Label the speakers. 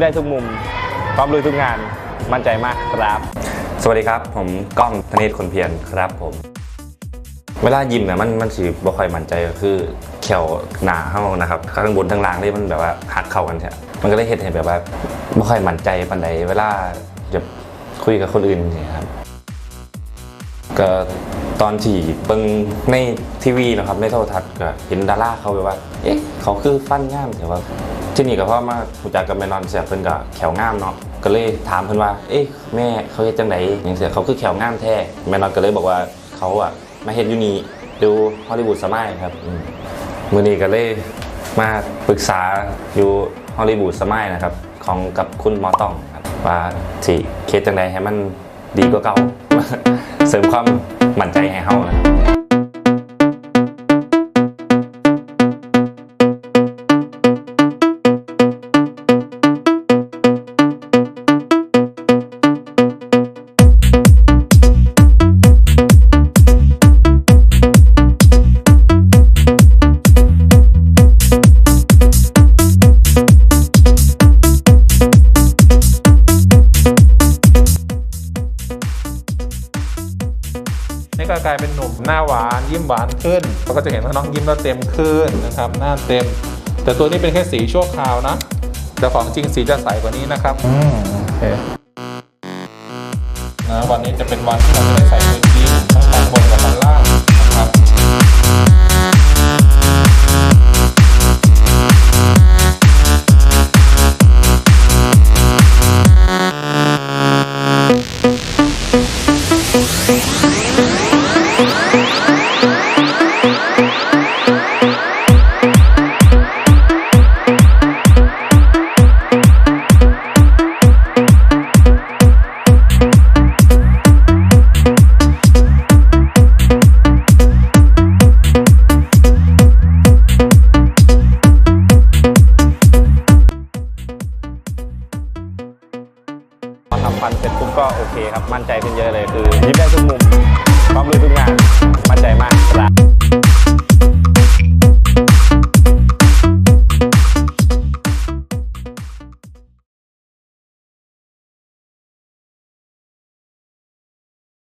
Speaker 1: มได้ทุกมุมพร้อมลุยทุกงานมั่นใจมากครับ
Speaker 2: สวัสดีครับ ผมก้องธเนศคนเพียรครับผม เวลายิมเนี่ยมันมันสิบ่ค่อยมั่นใจก็คือแขวหนาเฮานะครับข้างบนทั้งล่างนี่มันแบบว่าหักเข้ากันแท้มันก็เลยเฮ็ดให้แบบว่าบ่ค่อยมั่นใจปานใดเวลาจะคุยกับคนอื่นนี่ครับก็ตอนที่เบิ่งในทีวีนะครับในโทรทัศน์ก็เห็นดาราเขาแบบว่า เอ๊ะเขาคือฟันง่ามแต่ว่า ที่นี่ก็เพราะมารู้จักกับแม่นอนเสียเพิ่นก็แขวงามเนาะก็เลยถามเพิ่นว่า เอ๊ะแม่เขาเฮ็ดจังไดอย่างเสียเขาคือแขวงามแท้แม่นอนก็เลยบอกว่าเขาอะมาเฮ็ดอยู่นี่ดูฮอลลีวูดสมัยครับมื้อนี้ก็เลยมาปรึกษาอยู่ฮอลลีวูดสมัยนะครับของกับคุณหมอต้องว่าสิเคสจังไดให้มันดีกว่าเก่าเสริมความมั่นใจให้เฮานะครับ
Speaker 3: นี่ก็กลายเป็นหนุ่มหน้าหวานยิ้มหวานขึ้นเราก็จะเห็นว่าน้องยิ้มแล้วเต็มขึ้นนะครับหน้าเต็ม แต่ตัวนี้เป็นแค่สีชั่วคราวนะแต่ของจริงสีจะใสกว่านี้นะครับอืมโอเคนะวันนี้จะเป็นวันที่เราจะได้ใส่ ทำ
Speaker 1: ฟันเสร็จปุ๊บก็โอเคครับมั่นใจขึ้นเยอะเลยคือยิ้มได้ทุกมุม